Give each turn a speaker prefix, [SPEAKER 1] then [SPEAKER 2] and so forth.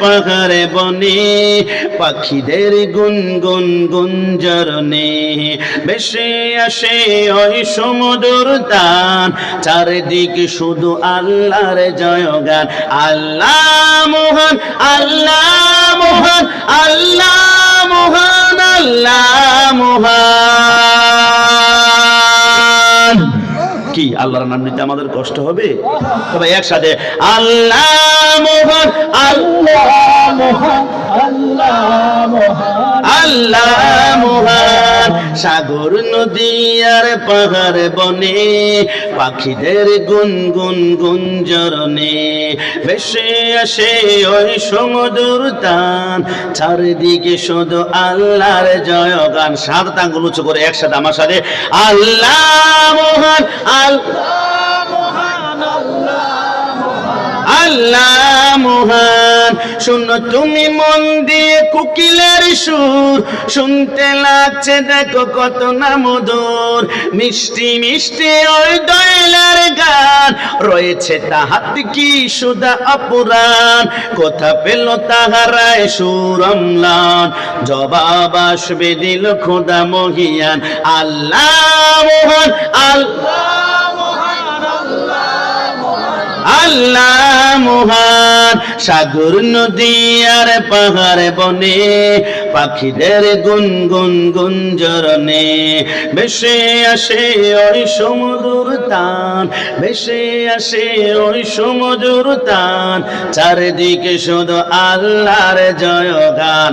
[SPEAKER 1] পাহাড়ে বনে, পাখিদের গুনগুন গুঞ্জরনে বেশে আসে ওই সমুদর তান চারিদিকে শুধু আল্লাহর জয়গান। আল্লাহ মোহন আল্লাহ মোহন আল্লাহ মোহন আল্লাহ মোহন। কি, আল্লাহর নাম নিতে আমাদের কষ্ট হবে? তবে একসাথে, আল্লাহ মোহন মোহন আল্লাহ মোহন সাগর নদী আর পাহাড় বনে পাখিদের গুনগুন গুঞ্জরনে ভেসে আসে ওই সমুদর তান চারিদিকে শুধু আল্লাহর জয়গান সাত আঙ্গুল উঁচু করে একসাথে আমার সাথে আল্লাহ মোহন আল্লাহ আল্লাহ মহান। শুনো তুমি মন দিয়ে কুকিলের সুর। শুনতে লাগছে, দেখো কত না মধুর। মিষ্টি মিষ্টি ওই দয়ালার গান। রয়েছে তাহাত কি সুদা অপুরাণ। কথা পেল তাহারায় সুরমলান জবাব আসবে দিল খোদা মহিয়ান। আল্লাহ মোহন, আল্লাহ আল্লাহ মহান সাগর নদী আর পাহাড় বনে, পাখিদের গুনগুন গুঞ্জরনে বেশে আসে ওই সমুদুর তান বেশে আসে ওই সমুদুর তান চারিদিকে শুধু আল্লাহর জয় গান